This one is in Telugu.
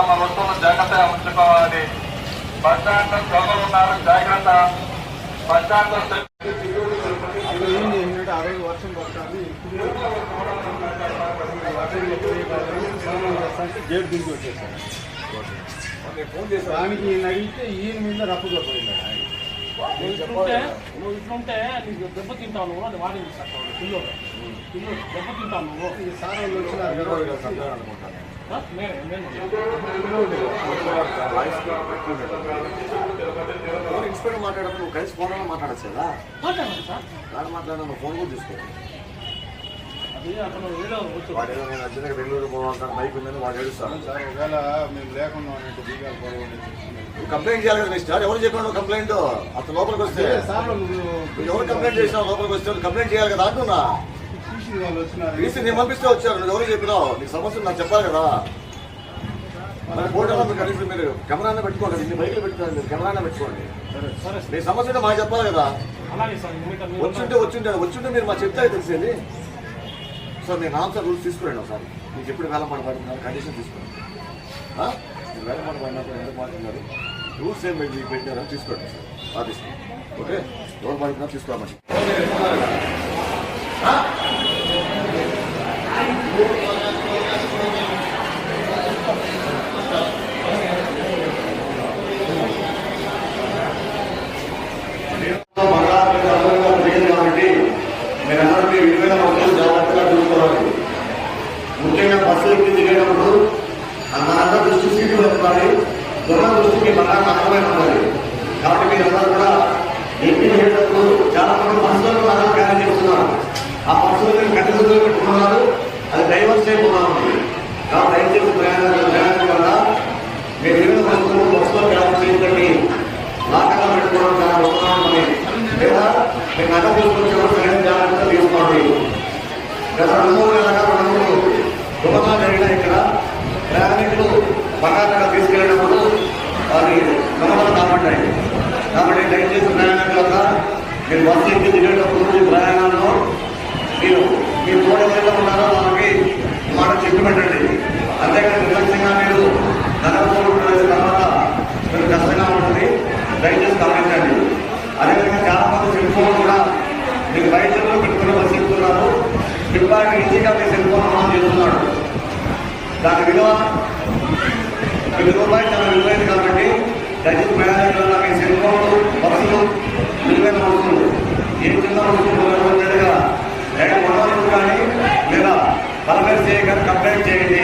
తమ వస్తువులు జాగ్రత్తగా ఉంచుకోవాలి బస్ స్టాండ్ దొంగలు ఉన్నారు జాగ్రత్త బస్ గేట్ దానికి ఈయన అడిగితే ఈయన మీద రప్పుగా పోయినాడు ఆయన. నువ్వు ఇట్లుంటే నీకు దెబ్బ తింటావు నువ్వు అది వాడింది సార్ పిల్లలు పిల్లలు దెబ్బ తింటావు నువ్వు సార్ వాళ్ళు వచ్చినారు అనుకుంటాను. ఇన్స్పెక్టర్ మాట్లాడప్పుడు నువ్వు కలిసి ఫోన్లో మాట్లాడచ్చు కదా మాట్లాడండి సార్ దాని మాట్లాడిన నువ్వు ఫోన్ కూడా తీసుకో అది అతను ఏదో వచ్చు వాడు ఏదో నేను అర్జెంట్గా బెంగళూరు పోవాలంటాను బైక్ ఉందని వాడు ఏడుస్తాను సార్ ఒకవేళ మేము లేకుండా కంప్లైంట్ చేయాలి కదా మిస్టర్ ఎవరు చెప్పాడు కంప్లైంట్ అతను లోపలికి వస్తే సార్ ఎవరు కంప్లైంట్ చేసినావు లోపలికి వస్తే కంప్లైంట్ చేయాలి కదా అంటున్నా. చూసి వాళ్ళు వచ్చినారు రీసెంట్ నేను పంపిస్తే వచ్చారు. నువ్వు ఎవరు చెప్పినావు నీకు సమస్య నాకు చెప్పాలి కదా. మరి ఫోటోలో మీరు కనీసం మీరు కెమెరానే పెట్టుకోండి. ఇన్ని బైకులు పెట్టుకోండి. మీరు కెమెరానే పెట్టుకోండి. సరే సరే మీ సమస్య ఉంటే మాకు చెప్పాలి కదా. వచ్చుంటే వచ్చుంటే వచ్చుంటే మీరు మా చెప్తే తెలిసేది. సార్ నేను ఆన్సర్ రూల్స్ తీసుకురండి ఒకసారి మీకు ఎప్పుడు వేల మాట పడుతున్నారు? కండిషన్ తీసుకోండి? మీరు వేల మాట పడినప్పుడు ఎందుకు మాట్లాడుతున్నారు? రూల్స్ ఏం మీకు పెట్టారని తీసుకోండి సార్. ఆఫీస్కి. ఓకే? ఎవరు పడుతున్నారు? తీసుకోమని కాబట్టి మీరందరూ మీ విలువైన వస్తువులు జాగ్రత్తగా చూసుకోవాలి ముఖ్యంగా బస్సు ఎక్కి దిగేటప్పుడు మనందరూ దృష్టి సీటు పెట్టుకోవాలి దొంగ దృష్టికి బాగా అర్థమై ఉండాలి కాబట్టి మీరందరూ కూడా ఎక్కి దిగేటప్పుడు చాలా మంది బస్సులను బాగా క్యారీ చేస్తున్నారు ఆ బస్సులు మీరు కంటిన్యూగా పెట్టుకున్నారు అది డ్రైవర్ సేఫ్ ఉంది కాబట్టి దయచేసి ప్రయాణం ప్రయాణం వల్ల మీరు విలువైన వస్తువులు బస్సులో క్యారీ చేయకండి లాకర్లో పెట్టుకోవడం చాలా అవసరం ఉంది లేదా మీరు నగదు తీసుకొచ్చి ఎవరు ప్రయాణం జాగ్రత్తగా తీసుకోండి గత రెండు మూడు నెలలుగా రెండు ఇక్కడ ప్రయాణికులు బంగారంగా తీసుకెళ్ళినప్పుడు వారి దొంగలు కాబట్టాయి కాబట్టి దయచేసి ప్రయాణికులంతా మీరు బస్సు ఎక్కి దిగేటప్పుడు ఈ ప్రయాణాల్లో మీరు మీ తోడ ఎవరైతే ఉన్నారో వాళ్ళకి ఈ మాట చెప్పి పెట్టండి అంతేకాని నిర్లక్ష్యంగా మీరు నగరంలో వేసిన తర్వాత మీరు కష్టంగా ఉంటుంది దయచేసి గమనించండి అదేవిధంగా చాలా మంది సెల్ ఫోన్ కూడా మీకు బయట పెట్టుకుని బస్సు ఎక్కుతున్నారు ఫ్లిప్కార్ట్ ఈజీగా మీ సెల్ ఫోన్ ఆన్ చేస్తున్నాడు. దాని విలువ వెయ్యి రూపాయలు చాలా విలువైంది కాబట్టి దయచేసి ప్రయాణికుల మీ సెల్ ఫోన్లు బస్సులు విలువైన వస్తువులు ఏ చిన్న వస్తువులు డైరెక్ట్ కొనవలసి కానీ లేదా పరమేశ్వర కానీ కంప్లైంట్ చేయండి.